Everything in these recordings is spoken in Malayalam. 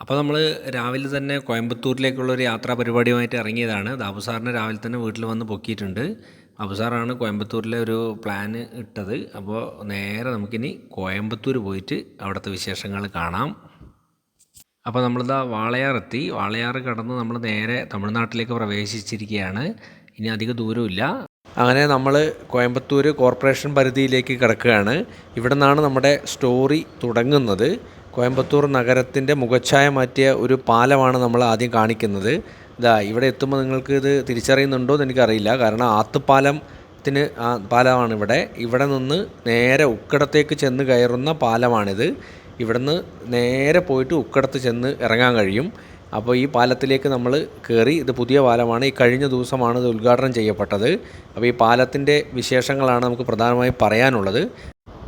അപ്പോൾ നമ്മൾ രാവിലെ തന്നെ കോയമ്പത്തൂരിലേക്കുള്ള ഒരു യാത്രാ പരിപാടിയുമായിട്ട് ഇറങ്ങിയതാണ്. ദാബു സാറിനെ രാവിലെ തന്നെ വീട്ടിൽ വന്ന് പൊക്കിയിട്ടുണ്ട്. അബുസാറാണ് കോയമ്പത്തൂരിലെ ഒരു പ്ലാന് ഇട്ടത്. അപ്പോൾ നേരെ നമുക്കിനി കോയമ്പത്തൂർ പോയിട്ട് അവിടുത്തെ വിശേഷങ്ങൾ കാണാം. അപ്പോൾ നമ്മളിതാ വാളയാർ എത്തി. വാളയാർ കടന്ന് നമ്മൾ നേരെ തമിഴ്നാട്ടിലേക്ക് പ്രവേശിച്ചിരിക്കുകയാണ്. ഇനി അധിക ദൂരമില്ല അങ്ങനെ നമ്മൾ കോയമ്പത്തൂർ കോർപ്പറേഷൻ പരിധിയിലേക്ക് കിടക്കുകയാണ്. ഇവിടെ നിന്നാണ് നമ്മുടെ സ്റ്റോറി തുടങ്ങുന്നത്. കോയമ്പത്തൂർ നഗരത്തിന്റെ മുഖച്ഛായ മാറ്റിയ ഒരു പാലമാണ് നമ്മൾ ആദ്യം കാണിക്കുന്നത്. ഇതാ ഇവിടെ എത്തുമ്പോൾ നിങ്ങൾക്ക് ഇത് തിരിച്ചറിയുന്നുണ്ടോ എന്ന് എനിക്കറിയില്ല. കാരണം ആത്തുപാലത്തിന് പാലമാണ് ഇവിടെ. ഇവിടെ നിന്ന് നേരെ ഉക്കടത്തേക്ക് ചെന്ന് കയറുന്ന പാലമാണിത്. ഇവിടുന്ന് നേരെ പോയിട്ട് ഉക്കടത്ത് ചെന്ന് ഇറങ്ങാൻ കഴിയും. അപ്പോൾ ഈ പാലത്തിലേക്ക് നമ്മൾ കയറി ഇത് പുതിയ പാലമാണ്. ഈ കഴിഞ്ഞ ദിവസമാണ് ഇത് ഉദ്ഘാടനം ചെയ്യപ്പെട്ടത്. അപ്പോൾ ഈ പാലത്തിന്റെ വിശേഷങ്ങളാണ് നമുക്ക് പ്രധാനമായും പറയാനുള്ളത്.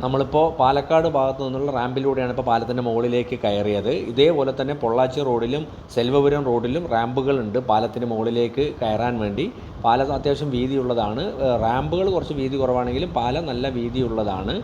നമ്മളിപ്പോൾ പാലക്കാട് ഭാഗത്തു നിന്നുള്ള റാമ്പിലൂടെയാണ് ഇപ്പോൾ പാലത്തിന്റെ മുകളിലേക്ക് കയറിയത്. ഇതേപോലെ തന്നെ പൊള്ളാച്ചി റോഡിലും സെൽവപുരം റോഡിലും റാമ്പുകളുണ്ട് പാലത്തിന്റെ മുകളിലേക്ക് കയറാൻ വേണ്ടി. പാലം അത്യാവശ്യം വീതിയുള്ളതാണ്. റാമ്പുകൾ കുറച്ച് വീതി കുറവാണെങ്കിലും പാലം നല്ല വീതിയുള്ളതാണ്.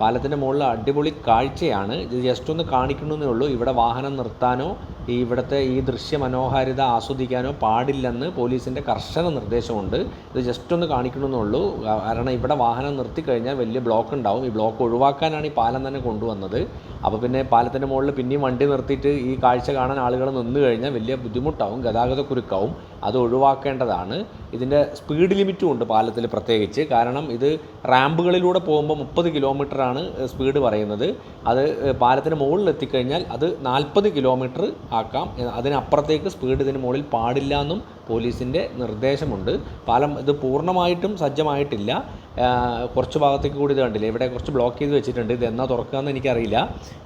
പാലത്തിന്റെ മുകളിൽ അടിപൊളി കാഴ്ചയാണ്. ഇത് ജസ്റ്റ് ഒന്ന് കാണിക്കണമെന്നേ ഉള്ളൂ. ഇവിടെ വാഹനം നിർത്താനോ ഈ ഇവിടുത്തെ ഈ ദൃശ്യ മനോഹാരിത ആസ്വദിക്കാനോ പാടില്ലെന്ന് പോലീസിന്റെ കർശന നിർദ്ദേശമുണ്ട്. ഇത് ജസ്റ്റ് ഒന്ന് കാണിക്കണമെന്നേ ഉള്ളൂ. കാരണം ഇവിടെ വാഹനം നിർത്തി കഴിഞ്ഞാൽ വലിയ ബ്ലോക്ക് ഉണ്ടാവും. ഈ ബ്ലോക്ക് ഒഴിവാക്കാനാണ് ഈ പാലം തന്നെ കൊണ്ടുവന്നത്. അപ്പോൾ പിന്നെ പാലത്തിന്റെ മുകളിൽ പിന്നെയും വണ്ടി നിർത്തിയിട്ട് ഈ കാഴ്ച കാണാൻ ആളുകൾ നിന്ന് കഴിഞ്ഞാൽ വലിയ ബുദ്ധിമുട്ടാവും ഗതാഗത കുരുക്കാവും അത് ഒഴിവാക്കേണ്ടതാണ്. ഇതിന്റെ സ്പീഡ് ലിമിറ്റും ഉണ്ട് പാലത്തിൽ പ്രത്യേകിച്ച്. കാരണം ഇത് റാമ്പുകളിലൂടെ പോകുമ്പോൾ മുപ്പത് കിലോമീറ്ററാണ് സ്പീഡ് പറയുന്നത്. അത് പാലത്തിന് മുകളിൽ എത്തിക്കഴിഞ്ഞാൽ അത് നാൽപ്പത് കിലോമീറ്റർ ആക്കാം. അതിനപ്പുറത്തേക്ക് സ്പീഡ് ഇതിന് മുകളിൽ പാടില്ല എന്നും പോലീസിന്റെ നിർദ്ദേശമുണ്ട്. പാലം ഇത് പൂർണമായിട്ടും സജ്ജമായിട്ടില്ല. കുറച്ച് ഭാഗത്തേക്ക് കൂടി ഇത് കണ്ടില്ല? ഇവിടെ കുറച്ച് ബ്ലോക്ക് ചെയ്ത് വെച്ചിട്ടുണ്ട്. ഇത് എന്നാ തുറക്കുക എന്ന് എനിക്കറിയില്ല.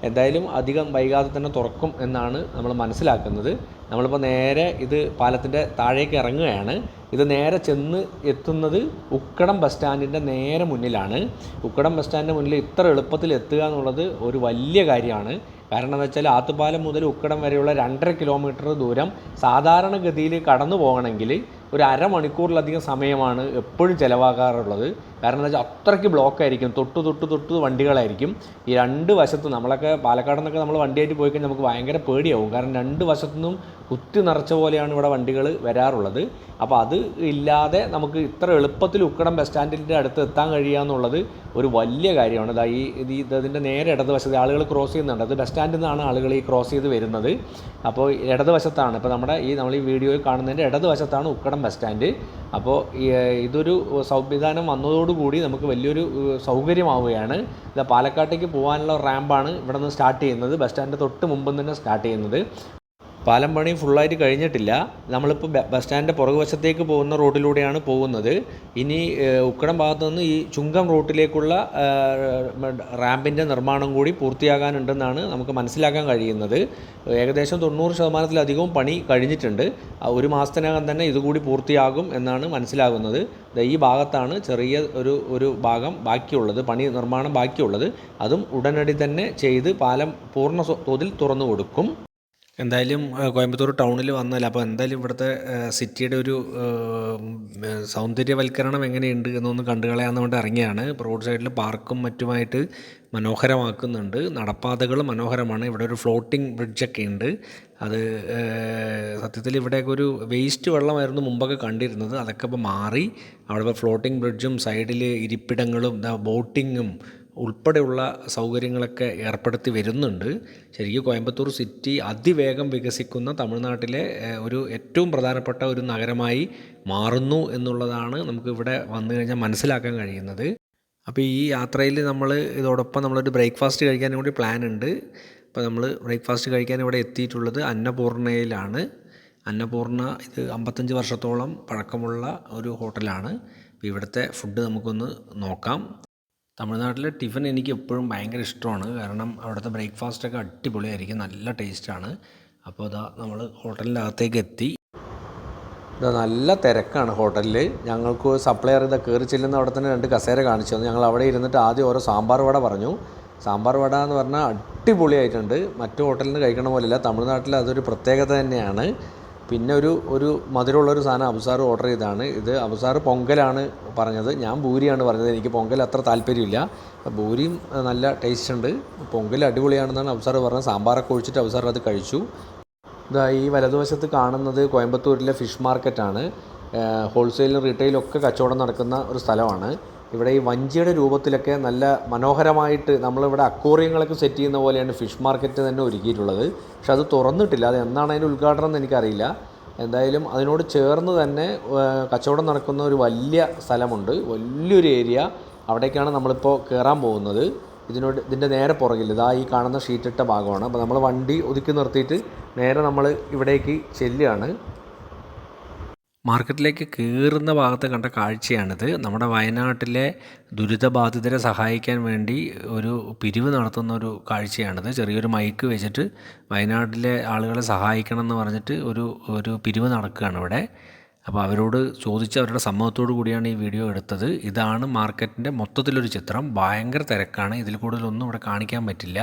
എന്തായാലും അധികം വൈകാതെ തന്നെ തുറക്കും എന്നാണ് നമ്മൾ മനസ്സിലാക്കുന്നത്. നമ്മളിപ്പോൾ നേരെ ഇത് പാലത്തിന്റെ താഴേക്ക് ഇറങ്ങുകയാണ്. ഇത് നേരെ ചെന്ന് എത്തുന്നത് ഉക്കടം ബസ് സ്റ്റാൻഡിന്റെ നേരെ മുന്നിലാണ്. ഉക്കടം ബസ് സ്റ്റാൻഡിന്റെ മുന്നിൽ ഇത്ര എളുപ്പത്തിൽ എത്തുക എന്നുള്ളത് ഒരു വലിയ കാര്യമാണ്. കാരണം എന്ന് വെച്ചാൽ ആത്തുപാലം മുതൽ ഉക്കടം വരെയുള്ള രണ്ടര കിലോമീറ്റർ ദൂരം സാധാരണഗതിയിൽ കടന്നു പോകണമെങ്കിൽ ഒരു അരമണിക്കൂറിലധികം സമയമാണ് എപ്പോഴും ചിലവാകാറുള്ളത്. കാരണം എന്താ വെച്ചാൽ അത്രയ്ക്ക് ബ്ലോക്ക് ആയിരിക്കും തൊട്ട് തൊട്ട് തൊട്ട് വണ്ടികളായിരിക്കും. ഈ രണ്ട് വശത്തും നമ്മളൊക്കെ പാലക്കാട് നിന്നൊക്കെ നമ്മൾ വണ്ടിയായിട്ട് പോയി കഴിഞ്ഞാൽ നമുക്ക് ഭയങ്കര പേടിയാവും. കാരണം രണ്ട് വശത്തുനിന്നും കുത്തി നിറച്ച പോലെയാണ് ഇവിടെ വണ്ടികൾ വരാറുള്ളത്. അപ്പോൾ അത് ഇല്ലാതെ നമുക്ക് ഇത്ര എളുപ്പത്തിൽ ഉക്കടം ബസ് സ്റ്റാൻഡിന്റെ അടുത്ത് എത്താൻ കഴിയുക എന്നുള്ളത് ഒരു വലിയ കാര്യമാണ്. ഇത് ഈ ഇതിന്റെ നേരെ ഇടതുവശത്ത് ആളുകൾ ക്രോസ് ചെയ്യുന്നുണ്ട്. അത് ബസ് സ്റ്റാൻഡിൽ നിന്നാണ് ആളുകൾ ഈ ക്രോസ് ചെയ്ത് വരുന്നത്. അപ്പോൾ ഇടതുവശത്താണ് ഇപ്പോൾ നമ്മുടെ ഈ നമ്മൾ ഈ വീഡിയോയിൽ കാണുന്നതിന്റെ ഇടതുവശത്താണ് ഉക്കടം ബസ് സ്റ്റാൻഡ്. അപ്പോൾ ഇതൊരു സംവിധാനം വന്നതോടുകൂടി നമുക്ക് വലിയൊരു സൗകര്യമാവുകയാണ്. ഇത് പാലക്കാട്ടേക്ക് പോകാനുള്ള റാമ്പാണ് ഇവിടെ നിന്ന് സ്റ്റാർട്ട് ചെയ്യുന്നത്. ബസ് സ്റ്റാൻഡിന്റെ തൊട്ട് മുമ്പ് തന്നെ സ്റ്റാർട്ട് ചെയ്യുന്നത്. പാലം പണി ഫുള്ളായിട്ട് കഴിഞ്ഞിട്ടില്ല. നമ്മളിപ്പോൾ ബസ് സ്റ്റാൻഡിന്റെ പുറകുവശത്തേക്ക് പോകുന്ന റോഡിലൂടെയാണ് പോകുന്നത്. ഇനി ഉക്കടം ഭാഗത്തു നിന്ന് ഈ ചുങ്കം റോട്ടിലേക്കുള്ള റാമ്പിന്റെ നിർമ്മാണം കൂടി പൂർത്തിയാകാനുണ്ടെന്നാണ് നമുക്ക് മനസ്സിലാക്കാൻ കഴിയുന്നത്. ഏകദേശം തൊണ്ണൂറ് ശതമാനത്തിലധികവും പണി കഴിഞ്ഞിട്ടുണ്ട്. ഒരു മാസത്തിനകം തന്നെ ഇതുകൂടി പൂർത്തിയാകും എന്നാണ് മനസ്സിലാകുന്നത്. ഈ ഭാഗത്താണ് ചെറിയ ഒരു ഒരു ഭാഗം ബാക്കിയുള്ളത് പണി നിർമ്മാണം ബാക്കിയുള്ളത്. അതും ഉടനടി തന്നെ ചെയ്ത് പാലം പൂർണ തോതിൽ തുറന്നു കൊടുക്കും. എന്തായാലും കോയമ്പത്തൂർ ടൗണിൽ വന്നല്ല അപ്പോൾ എന്തായാലും ഇവിടുത്തെ സിറ്റിയുടെ ഒരു സൗന്ദര്യവൽക്കരണം എങ്ങനെയുണ്ട് എന്നൊന്ന് കണ്ടുകളയാന്ന് കൊണ്ട് ഇറങ്ങിയാണ്. റോഡ് സൈഡിൽ പാർക്കും മറ്റുമായിട്ട് മനോഹരമാക്കുന്നുണ്ട്. നടപ്പാതകൾ മനോഹരമാണ്. ഇവിടെ ഒരു ഫ്ലോട്ടിംഗ് ബ്രിഡ്ജൊക്കെ ഉണ്ട്. അത് സത്യത്തിൽ ഇവിടെയൊക്കെ ഒരു വേസ്റ്റ് വെള്ളമായിരുന്നു മുമ്പൊക്കെ കണ്ടിരുന്നത്. അതൊക്കെ ഇപ്പോൾ മാറി. അവിടെ ഇപ്പോൾ ഫ്ലോട്ടിംഗ് ബ്രിഡ്ജും സൈഡിൽ ഇരിപ്പിടങ്ങളും ബോട്ടിങ്ങും ഉൾപ്പെടെയുള്ള സൗകര്യങ്ങളൊക്കെ ഏർപ്പെടുത്തി വരുന്നുണ്ട്. ശരിക്കും കോയമ്പത്തൂർ സിറ്റി അതിവേഗം വികസിക്കുന്ന തമിഴ്നാട്ടിലെ ഒരു ഏറ്റവും പ്രധാനപ്പെട്ട ഒരു നഗരമായി മാറുന്നു എന്നുള്ളതാണ് നമുക്ക് ഇവിടെ വന്നു കഴിഞ്ഞാൽ മനസ്സിലാക്കാൻ കഴിയുന്നത്. അപ്പോൾ ഈ യാത്രയിൽ നമ്മൾ ഇതോടൊപ്പം നമ്മളൊരു ബ്രേക്ക്ഫാസ്റ്റ് കഴിക്കാനും കൂടി പ്ലാൻ ഉണ്ട് അപ്പോൾ നമ്മൾ ബ്രേക്ക്ഫാസ്റ്റ് കഴിക്കാൻ ഇവിടെ എത്തിയിട്ടുള്ളത് അന്നപൂർണയിലാണ്. അന്നപൂർണ ഇത് അമ്പത്തഞ്ച് വർഷത്തോളം പഴക്കമുള്ള ഒരു ഹോട്ടലാണ്. ഇവിടുത്തെ ഫുഡ് നമുക്കൊന്ന് നോക്കാം. തമിഴ്നാട്ടിലെ ടിഫിൻ എനിക്ക് എപ്പോഴും ഭയങ്കര ഇഷ്ടമാണ്. കാരണം അവിടുത്തെ ബ്രേക്ക്ഫാസ്റ്റൊക്കെ അടിപൊളിയായിരിക്കും. നല്ല ടേസ്റ്റാണ് അപ്പോൾ ഇതാ നമ്മൾ ഹോട്ടലിന്റെ അകത്തേക്ക് എത്തി. ഇതാ നല്ല തിരക്കാണ് ഹോട്ടലിൽ ഞങ്ങൾക്ക് സപ്ലയർ ഇതാ കയറി ചെല്ലുന്ന അവിടെ തന്നെ രണ്ട് കസേര കാണിച്ചു തന്നു. ഞങ്ങൾ അവിടെ ഇരുന്നിട്ട് ആദ്യം ഓരോ സാമ്പാർ വട പറഞ്ഞു. സാമ്പാർ വട എന്ന് പറഞ്ഞാൽ അടിപൊളിയായിട്ടുണ്ട്. മറ്റു ഹോട്ടലിൽ നിന്ന് കഴിക്കണ പോലെയല്ല. തമിഴ്നാട്ടിൽ അതൊരു പ്രത്യേകത തന്നെയാണ്. പിന്നെ ഒരു ഒരു മധുരമുള്ളൊരു സാധനം അബുസാർ ഓർഡർ ചെയ്തതാണ്. ഇത് അബുസാർ പൊങ്കലാണ് പറഞ്ഞത്. ഞാൻ ബൂരിയാണ് പറഞ്ഞത്. എനിക്ക് പൊങ്കൽ അത്ര താല്പര്യമില്ല. ഭൂരിയും നല്ല ടേസ്റ്റ് ഉണ്ട്. പൊങ്കൽ അടിപൊളിയാണെന്നാണ് അബുസാർ പറഞ്ഞത്. സാമ്പാറൊക്കെ ഒഴിച്ചിട്ട് അബുസാർ അത് കഴിച്ചു. ഇതാ ഈ വലതുവശത്ത് കാണുന്നത് കോയമ്പത്തൂരിലെ ഫിഷ് മാർക്കറ്റാണ്. ഹോൾസെയിലും റീറ്റെയിലും ഒക്കെ കച്ചവടം നടക്കുന്ന ഒരു സ്ഥലമാണ്. ഇവിടെ ഈ വഞ്ചിയുടെ രൂപത്തിലൊക്കെ നല്ല മനോഹരമായിട്ട് നമ്മളിവിടെ അക്വേറിയങ്ങളൊക്കെ സെറ്റ് ചെയ്യുന്ന പോലെയാണ് ഫിഷ് മാർക്കറ്റ് തന്നെ ഒരുക്കിയിട്ടുള്ളത്. പക്ഷെ അത് തുറന്നിട്ടില്ല. അത് എന്താണ് അതിന്റെ ഉദ്ഘാടനം എന്ന് എനിക്കറിയില്ല. എന്തായാലും അതിനോട് ചേർന്ന് തന്നെ കച്ചവടം നടക്കുന്ന ഒരു വലിയ സ്ഥലമുണ്ട്. വലിയൊരു ഏരിയ. അവിടേക്കാണ് നമ്മളിപ്പോൾ കയറാൻ പോകുന്നത്. ഇതിനോട് ഇതിന്റെ നേരെ പുറകിൽ ഇതാ ഈ കാണുന്ന ഷീറ്റിട്ട ഭാഗമാണ്. അപ്പോൾ നമ്മൾ വണ്ടി ഒതുക്കി നിർത്തിയിട്ട് നേരെ നമ്മൾ ഇവിടേക്ക് ചെല്ലുകയാണ്. മാർക്കറ്റിലേക്ക് കയറുന്ന ഭാഗത്ത് കണ്ട കാഴ്ചയാണിത്. നമ്മുടെ വയനാട്ടിലെ ദുരിതബാധിതരെ സഹായിക്കാൻ വേണ്ടി ഒരു പിരിവ് നടത്തുന്ന ഒരു കാഴ്ചയാണിത്. ചെറിയൊരു മൈക്ക് വെച്ചിട്ട് വയനാട്ടിലെ ആളുകളെ സഹായിക്കണം എന്ന് പറഞ്ഞിട്ട് ഒരു ഒരു പിരിവ് നടക്കുകയാണ് ഇവിടെ. അപ്പോൾ അവരോട് ചോദിച്ച് അവരുടെ സമ്മതത്തോടു കൂടിയാണ് ഈ വീഡിയോ എടുത്തത്. ഇതാണ് മാർക്കറ്റിന്റെ മൊത്തത്തിലൊരു ചിത്രം. ഭയങ്കര തിരക്കാണ്. ഇതിൽ കൂടുതലൊന്നും ഇവിടെ കാണിക്കാൻ പറ്റില്ല.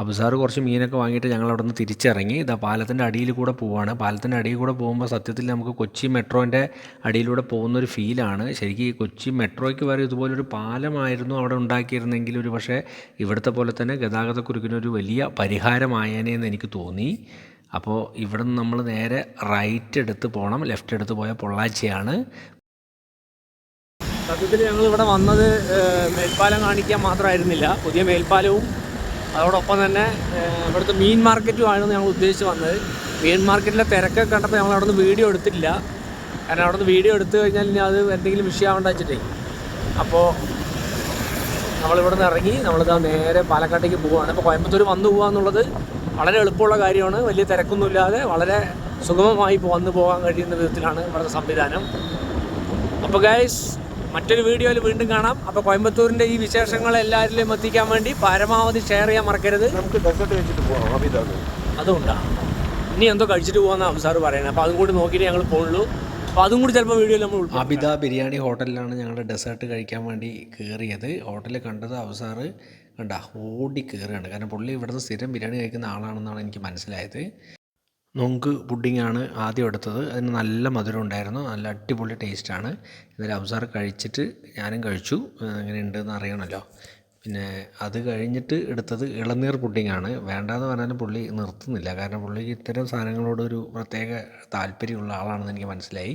അബുസാർ കുറച്ച് മീനൊക്കെ വാങ്ങിയിട്ട് ഞങ്ങൾ അവിടെ നിന്ന് തിരിച്ചിറങ്ങി. ഇതാ പാലത്തിന്റെ അടിയിൽ കൂടെ പോവാണ്. പാലത്തിന്റെ അടിയിൽ കൂടെ പോകുമ്പോൾ സത്യത്തിൽ നമുക്ക് കൊച്ചി മെട്രോന്റെ അടിയിലൂടെ പോകുന്നൊരു ഫീലാണ് ശരിക്കും ഈ കൊച്ചി മെട്രോയ്ക്ക് വരെ ഇതുപോലൊരു പാലമായിരുന്നു അവിടെ ഉണ്ടാക്കിയിരുന്നെങ്കിൽ ഒരു പക്ഷേ ഇവിടുത്തെ പോലെ തന്നെ ഗതാഗതക്കുരുക്കിനൊരു വലിയ പരിഹാരമായേനെ എന്ന് എനിക്ക് തോന്നി. അപ്പോൾ ഇവിടെ നിന്ന് നമ്മൾ നേരെ റൈറ്റ് എടുത്ത് പോകണം ലെഫ്റ്റ് എടുത്ത് പോയ പൊള്ളാച്ചയാണ്. സത്യത്തിൽ ഞങ്ങൾ ഇവിടെ വന്നത് മേൽപ്പാലം കാണിക്കാൻ മാത്രമായിരുന്നില്ല. പുതിയ മേൽപ്പാലവും അതോടൊപ്പം തന്നെ ഇവിടുത്തെ മീൻ മാർക്കറ്റുമാണ് ഞങ്ങൾ ഉദ്ദേശിച്ച് വന്നത്. മീൻ മാർക്കറ്റിലെ തിരക്കൊക്കെ കണ്ടപ്പോൾ ഞങ്ങൾ അവിടെ നിന്ന് വീഡിയോ എടുത്തില്ല കാരണം അവിടെ നിന്ന് വീഡിയോ എടുത്തു കഴിഞ്ഞാൽ ഇനി അത് എന്തെങ്കിലും വിഷയമാവേണ്ട വെച്ചിട്ടേ. അപ്പോൾ നമ്മളിവിടെ നിന്ന് ഇറങ്ങി നമ്മളിതാ നേരെ പാലക്കാട്ടേക്ക് പോവുകയാണ്. അപ്പോൾ കോയമ്പത്തൂർ വന്നു പോകുക എന്നുള്ളത് വളരെ എളുപ്പമുള്ള കാര്യമാണ്. വലിയ തിരക്കൊന്നുമില്ലാതെ വളരെ സുഗമമായി വന്നു പോകാൻ കഴിയുന്ന വിധത്തിലാണ് ഇവിടുത്തെ സംവിധാനം. അപ്പോൾ ഗൈസ് മറ്റൊരു വീഡിയോയിൽ വീണ്ടും കാണാം. അപ്പോൾ കോയമ്പത്തൂരിന്റെ ഈ വിശേഷങ്ങൾ എല്ലാവരിലും എത്തിക്കാൻ വേണ്ടി പരമാവധി ഷെയർ ചെയ്യാൻ മറക്കരുത്. നമുക്ക് ഡെസേർട്ട് കഴിച്ചിട്ട് പോകാം അമിതാണ് അതുകൊണ്ടാ. ഇനി എന്തോ കഴിച്ചിട്ട് പോകാമെന്ന് സാർ പറയുന്നത് അപ്പോൾ അതും കൂടി നോക്കിയിട്ട് ഞങ്ങൾ പോകുള്ളൂ അപ്പോൾ അതും കൂടി ചിലപ്പോൾ വീഡിയോയിൽ നമ്മൾ അബിത ബിരിയാണി ഹോട്ടലിലാണ് ഞങ്ങളുടെ ഡെസേർട്ട് കഴിക്കാൻ വേണ്ടി കയറിയത് ഹോട്ടലിൽ കണ്ടത് അവസാറ് കണ്ട ഓടി കയറുകയാണ് കാരണം പുള്ളി ഇവിടുന്ന് സ്ഥിരം ബിരിയാണി കഴിക്കുന്ന ആളാണെന്നാണ് എനിക്ക് മനസ്സിലായത്. നൊങ്ക് പുഡിങ്ങാണ് ആദ്യം എടുത്തത്. അതിന് നല്ല മധുരം ഉണ്ടായിരുന്നു. നല്ല അടിപൊളി ടേസ്റ്റാണ്. ഇന്നലെ അബ്സാർ കഴിച്ചിട്ട് ഞാനും കഴിച്ചു. എങ്ങനെയുണ്ടെന്ന് അറിയണമല്ലോ. പിന്നെ അത് കഴിഞ്ഞിട്ട് എടുത്തത് ഇളനീർ പുഡിങ്ങാണ്. വേണ്ടാന്ന് പറഞ്ഞാലും പുള്ളി നിർത്തുന്നില്ല. കാരണം പുള്ളിക്ക് ഇത്തരം സാധനങ്ങളോടൊരു പ്രത്യേക താല്പര്യമുള്ള ആളാണെന്ന് എനിക്ക് മനസ്സിലായി.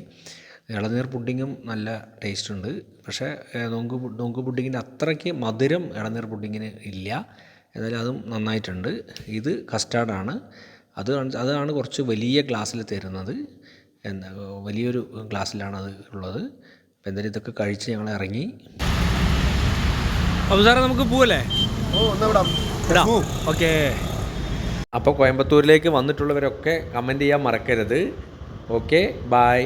ഇളനീർ പുഡിങ്ങും നല്ല ടേസ്റ്റ് ഉണ്ട് പക്ഷേ നുങ്ക് നൊങ്ക് പുഡിങ്ങിന്റെ അത്രയ്ക്ക് മധുരം ഇളനീർ പുഡിങ്ങിന് ഇല്ല. എന്നാലും അതും നന്നായിട്ടുണ്ട്. ഇത് കസ്റ്റാർഡാണ്. അത് അതാണ് കുറച്ച് വലിയ ഗ്ലാസ്സിൽ തരുന്നത്. എന്താ വലിയൊരു ഗ്ലാസ്സിലാണ് അത് ഉള്ളത്. അപ്പോൾ എന്തായാലും ഇതൊക്കെ കഴിച്ച് ഞങ്ങൾ ഇറങ്ങി. അപ്പോൾ സാറേ നമുക്ക് പോവല്ലേ? ഓക്കേ. അപ്പോൾ കോയമ്പത്തൂരിലേക്ക് വന്നിട്ടുള്ളവരൊക്കെ കമന്റ് ചെയ്യാൻ മറക്കരുത്. Okay bye